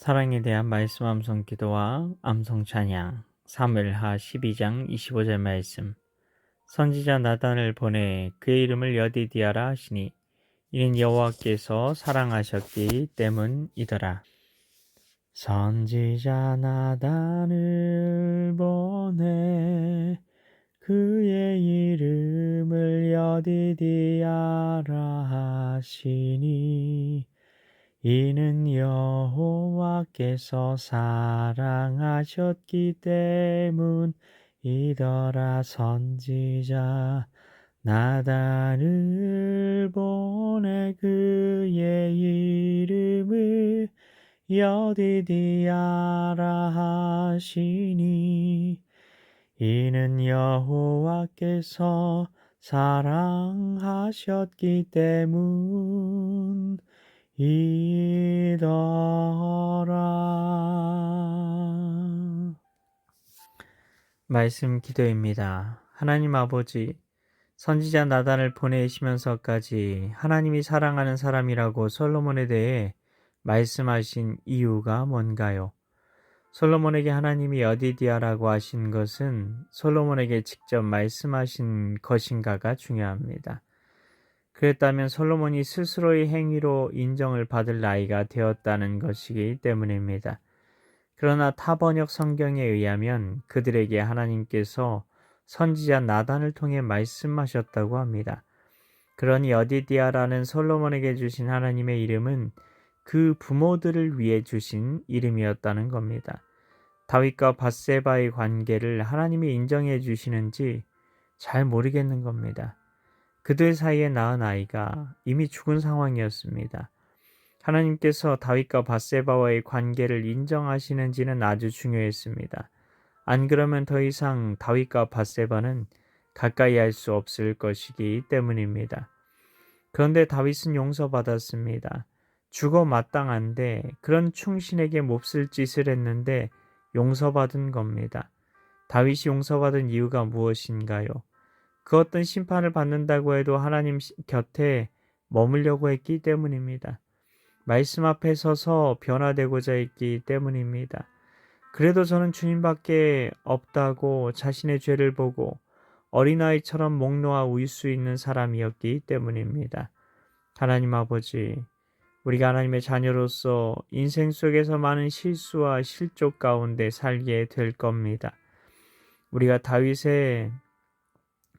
사랑에 대한 말씀 암송 기도와 암송 찬양. 사무엘하 12장 25절 말씀. 선지자 나단을 보내 그의 이름을 여디디아라 하시니 이는 여호와께서 사랑하셨기 때문이더라. 선지자 나단을 보내 그의 이름을 여디디아라 하시니 이는 여호와 께서 사랑하셨기 때문이더라 선지자 나단을 보내 그의 이름을 여디디아라 하시니 이는 여호와께서 사랑하셨기 때문 이더라. 말씀 기도입니다. 하나님 아버지, 선지자 나단을 보내시면서까지 하나님이 사랑하는 사람이라고 솔로몬에 대해 말씀하신 이유가 뭔가요? 솔로몬에게 하나님이 여디디아라고 하신 것은 솔로몬에게 직접 말씀하신 것인가가 중요합니다. 그랬다면 솔로몬이 스스로의 행위로 인정을 받을 나이가 되었다는 것이기 때문입니다. 그러나 타번역 성경에 의하면 그들에게 하나님께서 선지자 나단을 통해 말씀하셨다고 합니다. 그러니 여디디아라는 솔로몬에게 주신 하나님의 이름은 그 부모들을 위해 주신 이름이었다는 겁니다. 다윗과 바세바의 관계를 하나님이 인정해 주시는지 잘 모르겠는 겁니다. 그들 사이에 낳은 아이가 이미 죽은 상황이었습니다. 하나님께서 다윗과 바세바와의 관계를 인정하시는지는 아주 중요했습니다. 안 그러면 더 이상 다윗과 바세바는 가까이 할 수 없을 것이기 때문입니다. 그런데 다윗은 용서받았습니다. 죽어 마땅한데 그런 충신에게 몹쓸 짓을 했는데 용서받은 겁니다. 다윗이 용서받은 이유가 무엇인가요? 그 어떤 심판을 받는다고 해도 하나님 곁에 머물려고 했기 때문입니다. 말씀 앞에 서서 변화되고자 했기 때문입니다. 그래도 저는 주님밖에 없다고 자신의 죄를 보고 어린아이처럼 목 놓아 울 수 있는 사람이었기 때문입니다. 하나님 아버지, 우리가 하나님의 자녀로서 인생 속에서 많은 실수와 실족 가운데 살게 될 겁니다. 우리가 다윗의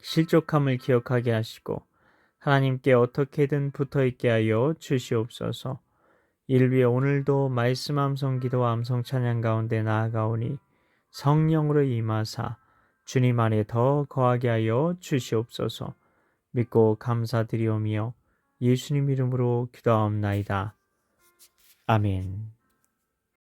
실족함을 기억하게 하시고 하나님께 어떻게든 붙어 있게 하여 주시옵소서. 이를 위해 오늘도 말씀 암송 기도와 암송 찬양 가운데 나아가오니 성령으로 임하사 주님 안에 더 거하게 하여 주시옵소서. 믿고 감사드리오며 예수님 이름으로 기도하옵나이다. 아멘.